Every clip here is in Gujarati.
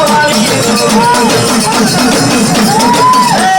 you?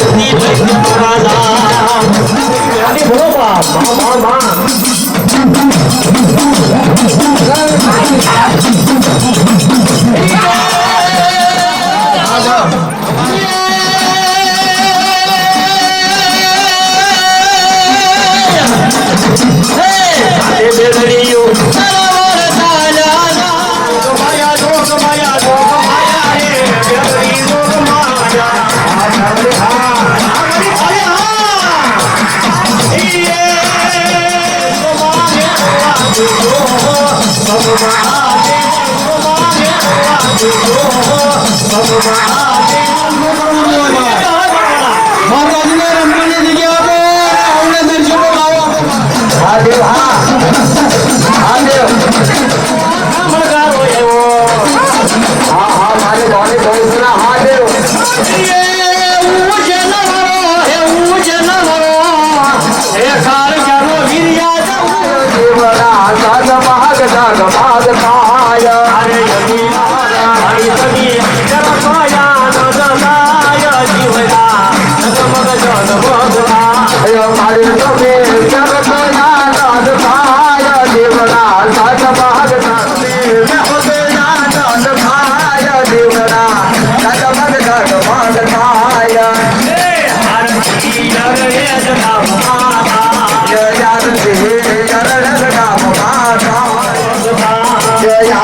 জপতি রাধা আরে বলো বাপ মা মা মা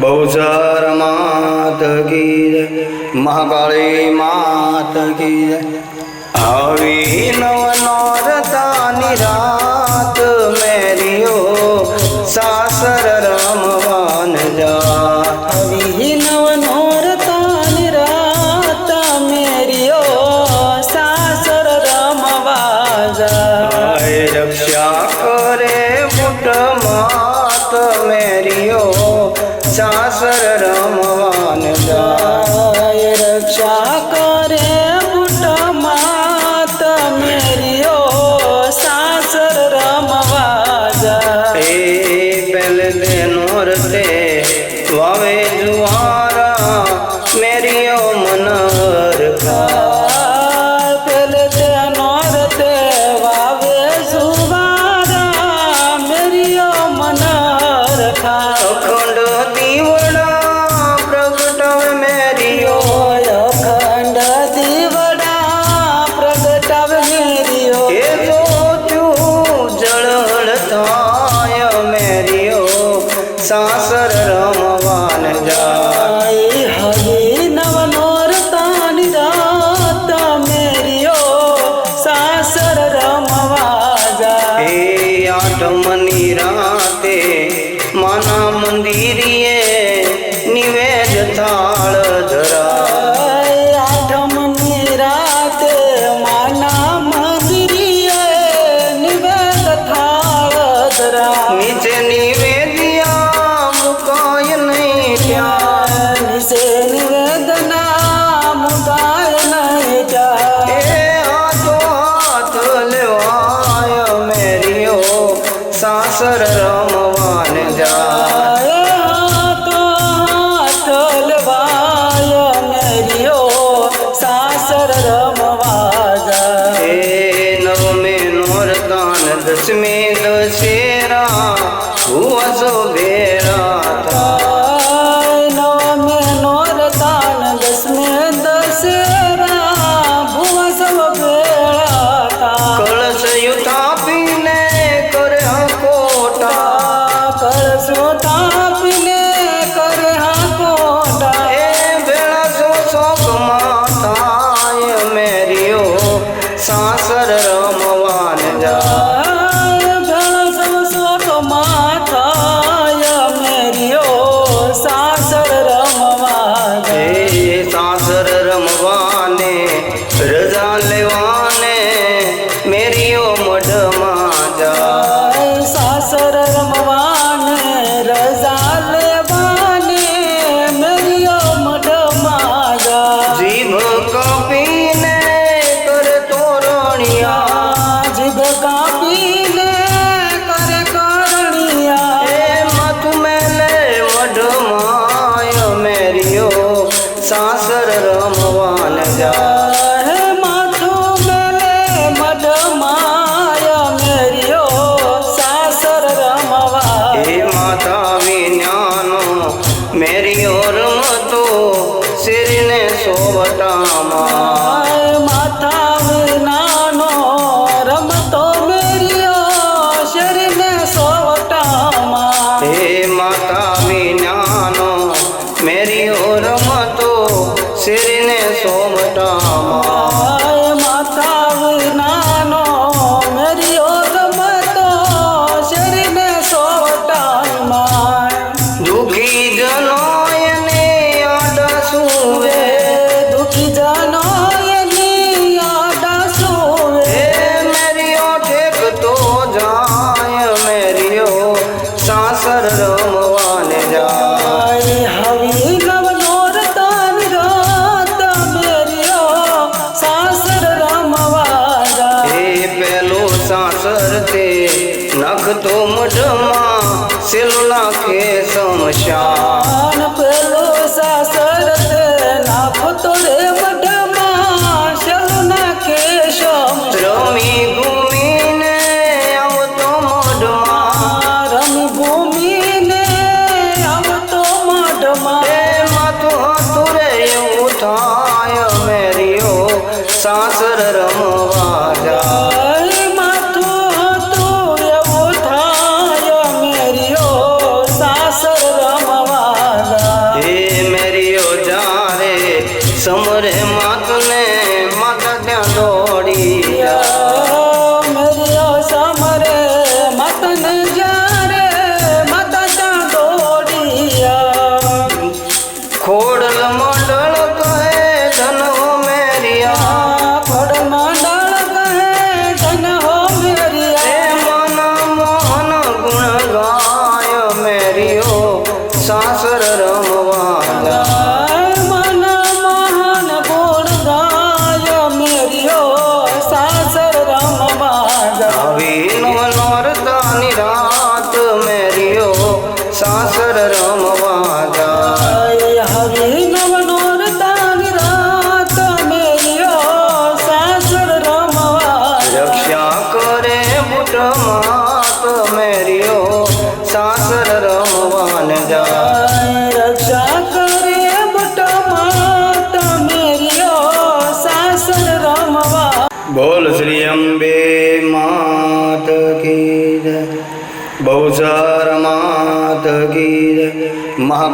બહુચર માત કી મહાકાળી માત કી આવી નવ le va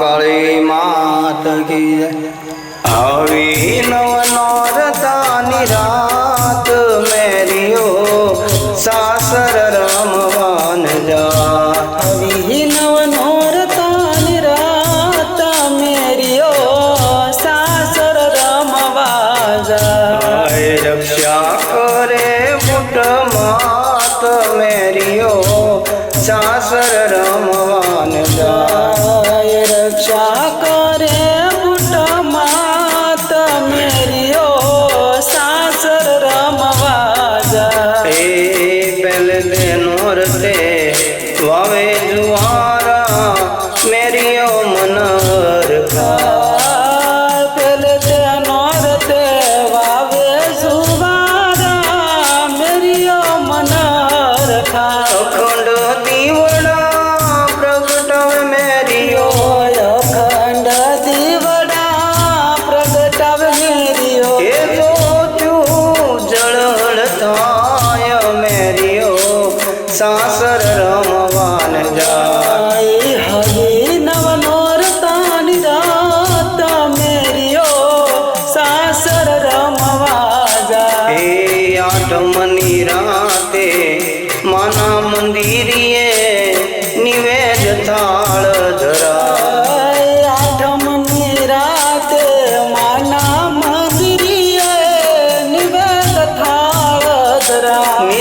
કાળી માત કી હવે નવ નોરતા નિરાત મેરિયો સાસર રમવાન જા હવે ಕಳ್ಕೊಂಡು ನೀವು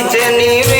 নিচে নিবে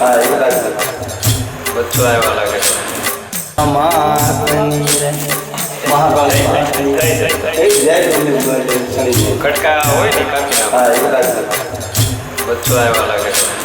કટકા હોય ને કાપી નાખો બચ્ચો આવ્યા લાગે છે